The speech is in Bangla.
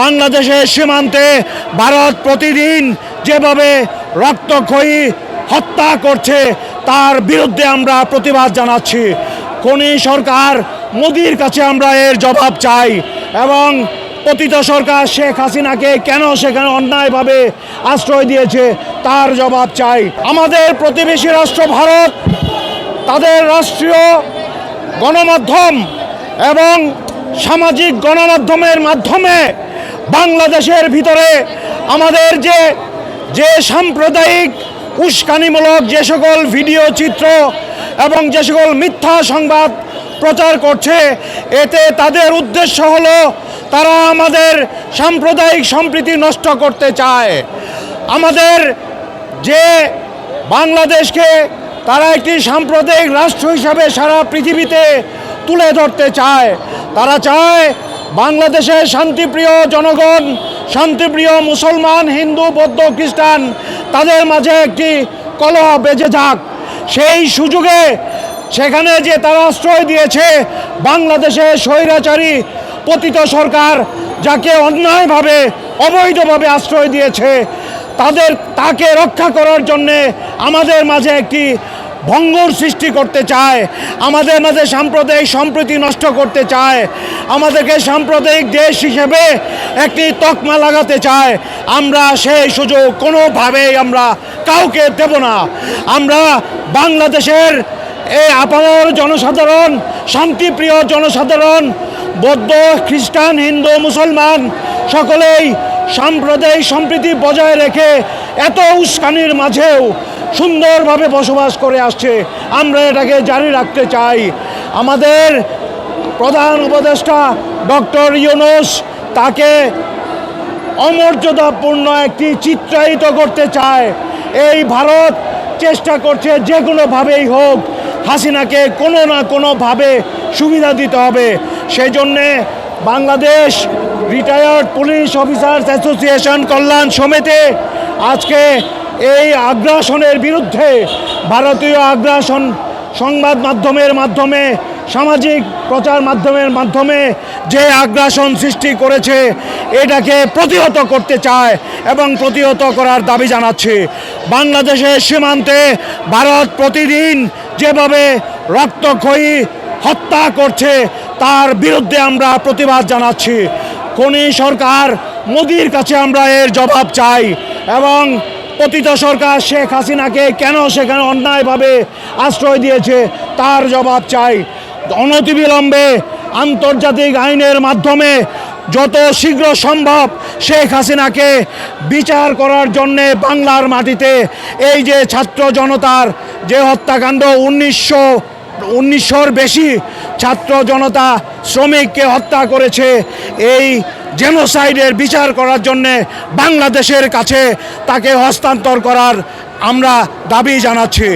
বাংলাদেশের সীমান্তে ভারত প্রতিদিন যেভাবে রক্তক্ষয়ী হত্যা করছে, তার বিরুদ্ধে আমরা প্রতিবাদ জানাচ্ছি। খনি সরকার মোদির কাছে আমরা এর জবাব চাই এবং পতিত সরকার শেখ হাসিনাকে কেন সেখানে অন্যায়ভাবে আশ্রয় দিয়েছে, তার জবাব চাই। আমাদের প্রতিবেশী রাষ্ট্র ভারত, তাদের রাষ্ট্রীয় গণমাধ্যম এবং সামাজিক গণমাধ্যমের মাধ্যমে বাংলাদেশের ভিতরে আমাদের যে যে সাম্প্রদায়িক উস্কানিমূলক যে সকল ভিডিও চিত্র এবং যে সকল মিথ্যা সংবাদ প্রচার করছে, এতে তাদের উদ্দেশ্য হলো তারা আমাদের সাম্প্রদায়িক সম্প্রীতি নষ্ট করতে চায়। আমাদের যে বাংলাদেশকে তারা একটি সাম্প্রদায়িক রাষ্ট্র হিসাবে সারা পৃথিবীতে তুলে ধরতে চায়, তারা চায় বাংলাদেশের শান্তিপ্রিয় জনগণ, শান্তিপ্রিয় মুসলমান, হিন্দু, বৌদ্ধ, খ্রিস্টান, তাদের মাঝে একটি কলহ বেজে যাক। সেই সুযোগে সেখানে যে তারা আশ্রয় দিয়েছে, বাংলাদেশের স্বৈরাচারী পতিত সরকার যাকে অন্যায়ভাবে, অবৈধভাবে আশ্রয় দিয়েছে, তাদের, তাকে রক্ষা করার জন্যে আমাদের মাঝে একটি ভঙ্গর সৃষ্টি করতে চায়, আমাদের মাঝে সাম্প্রদায়িক সম্প্রীতি নষ্ট করতে চায়, আমাদেরকে সাম্প্রদায়িক দেশ হিসেবে একটি তকমা লাগাতে চায়, আমরা সেই সুযোগ কোনোভাবেই আমরা কাউকে দেব না। আমরা বাংলাদেশের এই আপামর জনসাধারণ, শান্তিপ্রিয় জনসাধারণ, বৌদ্ধ, খ্রিস্টান, হিন্দু, মুসলমান, সকলেই সাম্প্রদায়িক সম্প্রীতি বজায় রেখে এত উস্কানির মাঝেও সুন্দরভাবে বসবাস করে আসছে। আমরা এটাকে জারি রাখতে চাই। আমাদের প্রধান উপদেষ্টা ডক্টর ইউনুস তাকে অমর্যাদাপূর্ণ একটি চিত্রায়িত করতে চায়। এই ভারত চেষ্টা করছে যে কোনোভাবেই হোক হাসিনাকে কোনো না কোনোভাবে সুবিধা দিতে হবে। সেই জন্যে Bangladesh retired police officers association কল্যাণ সমিতি আজকে এই আগ্রাসনের বিরুদ্ধে ভারতীয় আগ্রাসন সংবাদ মাধ্যমের মাধ্যমে, সামাজিক প্রচার মাধ্যমের মাধ্যমে যে আগ্রাসন সৃষ্টি করেছে, এটাকে প্রতিহত করতে চায় এবং প্রতিহত করার দাবি জানাচ্ছে। বাংলাদেশের সীমান্তে ভারত প্রতিদিন যেভাবে রক্তক্ষয়ী হত্যা করছে, তার বিরুদ্ধে আমরা প্রতিবাদ জানাচ্ছি। খনি সরকার মোদির কাছে আমরা এর জবাব চাই এবং পতিত সরকার শেখ হাসিনাকে কেন সেখানে অন্যায়ভাবে আশ্রয় দিয়েছে, তার জবাব চাই। অনতিবিলম্বে আন্তর্জাতিক আইনের মাধ্যমে যত শীঘ্র সম্ভব শেখ হাসিনাকে বিচার করার জন্যে বাংলার মাটিতে এই যে ছাত্র জনতার যে হত্যাকাণ্ড উনিশশো উনিশশোর বেশি ছাত্র জনতা শ্রমিককে হত্যা করেছে। এই জেনোসাইডের বিচার করার জন্যে বাংলাদেশের কাছে তাকে হস্তান্তর করার আমরা দাবি জানাচ্ছি।